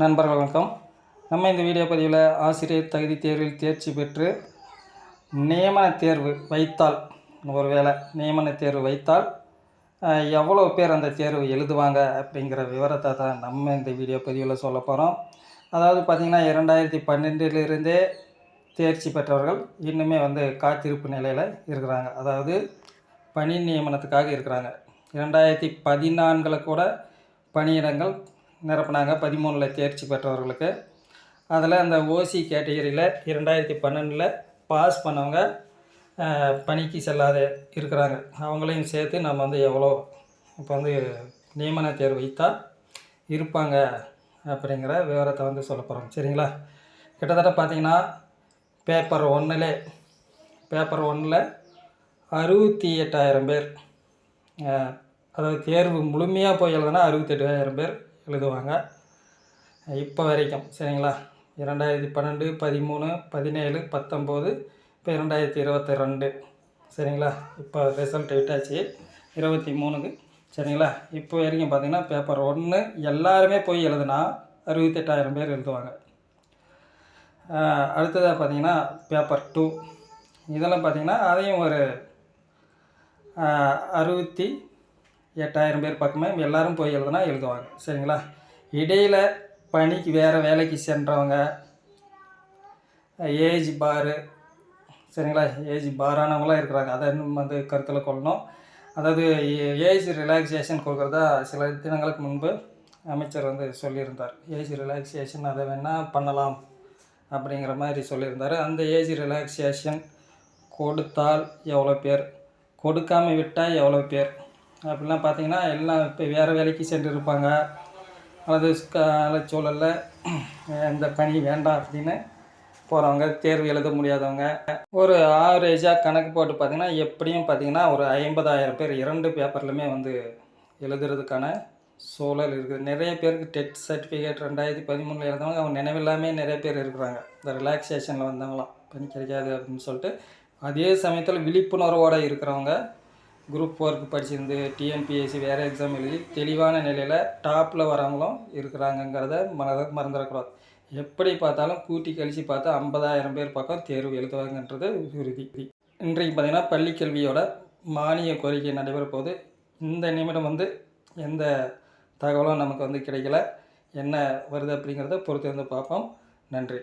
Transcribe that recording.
நண்பர்கள் வணக்கம். நம்ம இந்த வீடியோ பதிவில் ஆசிரியர் தகுதி தேர்வில் தேர்ச்சி பெற்று நியமன தேர்வு வைத்தால் ஒரு வேளை நியமன தேர்வு வைத்தால் எவ்வளோ பேர் அந்த தேர்வு எழுதுவாங்க அப்படிங்கிற விவரத்தை தான் நம்ம இந்த வீடியோ பதிவில் சொல்ல போகிறோம் அதாவது பார்த்திங்கன்னா இரண்டாயிரத்தி பன்னெண்டிலிருந்தே தேர்ச்சி பெற்றவர்கள் இன்னுமே வந்து காத்திருப்பு நிலையில் இருக்கிறாங்க. அதாவது பணி நியமனத்துக்காக இருக்கிறாங்க. இரண்டாயிரத்தி பதினான்கில் கூட பணியிடங்கள் நிரப்புனாங்க. பதிமூணில் தேர்ச்சி பெற்றவர்களுக்கு. அதில் அந்த ஓசி கேட்டகரியில் இரண்டாயிரத்தி பன்னெண்டில் பாஸ் பண்ணவங்க பணிக்கு செல்லாத இருக்கிறாங்க. அவங்களையும் சேர்த்து நம்ம வந்து எவ்வளோ இப்போ வந்து நியமன தேர்வு வைத்தா இருப்பாங்க அப்படிங்கிற விவரத்தை வந்து சொல்ல போகிறோம் சரிங்களா? கிட்டத்தட்ட பார்த்தீங்கன்னா பேப்பர் ஒன்றில் பேப்பர் ஒன்றில் அறுபத்தி எட்டாயிரம் பேர். அதாவது தேர்வு முழுமையாக போய் எழுதுனா அறுபத்தெட்டாயிரம் பேர் எழுதுவாங்க. இப்போ வரைக்கும் சரிங்களா? இரண்டாயிரத்தி பன்னெண்டு பதிமூணு பதினேழு பத்தொம்போது இப்போ இரண்டாயிரத்தி இருபத்தி ரெண்டு. சரிங்களா? இப்போ ரிசல்ட் விட்டாச்சு இருபத்தி மூணுக்கு சரிங்களா? இப்போ வரைக்கும் பார்த்தீங்கன்னா பேப்பர் ஒன்று எல்லாருமே போய் எழுதுனா அறுபத்தெட்டாயிரம் பேர் எழுதுவாங்க. அடுத்ததாக பார்த்தீங்கன்னா பேப்பர் டூ இதெல்லாம் பார்த்திங்கன்னா அதையும் ஒரு அறுபத்தி எட்டாயிரம் பேர் பக்கமே எல்லாரும் போய் எழுதுனா எழுதுவாங்க. சரிங்களா? இடையில் பணிக்கு வேறு வேலைக்கு சென்றவங்க ஏஜ் பாரு சரிங்களா? ஏஜ் பாரானவங்களாம் இருக்கிறாங்க. அதை இன்னும் வந்து கருத்தில் கொள்ளணும். அதாவது ஏஜ் ரிலாக்ஸேஷன் கொடுக்குறதா சில தினங்களுக்கு முன்பு அமைச்சர் வந்து சொல்லியிருந்தார். ஏஜ் ரிலாக்ஸேஷன் அதை வேணால் பண்ணலாம் அப்படிங்கிற மாதிரி சொல்லியிருந்தார். அந்த ஏஜ் ரிலாக்ஸேஷன் கொடுத்தால் எவ்வளோ பேர்? கொடுக்காமல் விட்டால் எவ்வளோ பேர்? அப்படிலாம் பார்த்தீங்கன்னா எல்லாம் இப்போ வேறு வேலைக்கு சென்று இருப்பாங்க அல்லது கால சூழலில் இந்த பணி வேண்டாம் அப்படின்னு போகிறவங்க தேர்வு எழுத முடியாதவங்க. ஒரு ஆவரேஜாக கணக்கு போட்டு பார்த்தீங்கன்னா எப்படியும் பார்த்தீங்கன்னா ஒரு ஐம்பதாயிரம் பேர் இரண்டு பேப்பர்லையுமே வந்து எழுதுறதுக்கான சூழல் இருக்குது. நிறைய பேருக்கு டெட் சர்டிஃபிகேட் ரெண்டாயிரத்தி பதிமூணில் எழுதவங்க அவங்க நினைவில்லாமே நிறைய பேர் இருக்கிறாங்க. இந்த ரிலாக்ஸேஷனில் வந்தவங்களாம் பணி கிடைக்காது அப்படின்னு சொல்லிட்டு அதே சமயத்தில் விழிப்புணர்வோடு இருக்கிறவங்க குரூப் ஃபோருக்கு படிச்சிருந்து டிஎன்பிஎஸ்சி வேறு எக்ஸாம் எழுதி தெளிவான நிலையில் டாப்பில் வரவங்களும் இருக்கிறாங்கங்கிறத மறத மறந்துடக்கூடாது எப்படி பார்த்தாலும் கூட்டி கழித்து பார்த்தா ஐம்பதாயிரம் பேர் பக்கம் தேர்வு எழுதுவாங்கன்றது உறுதி. இன்றைக்கு பார்த்திங்கன்னா பள்ளிக்கல்வியோட மானிய கோரிக்கை நடைபெற போது இந்த நிமிடம் வந்து எந்த தகவலும் நமக்கு வந்து கிடைக்கல. என்ன வருது அப்படிங்கிறத பொறுத்து வந்து பார்ப்போம். நன்றி.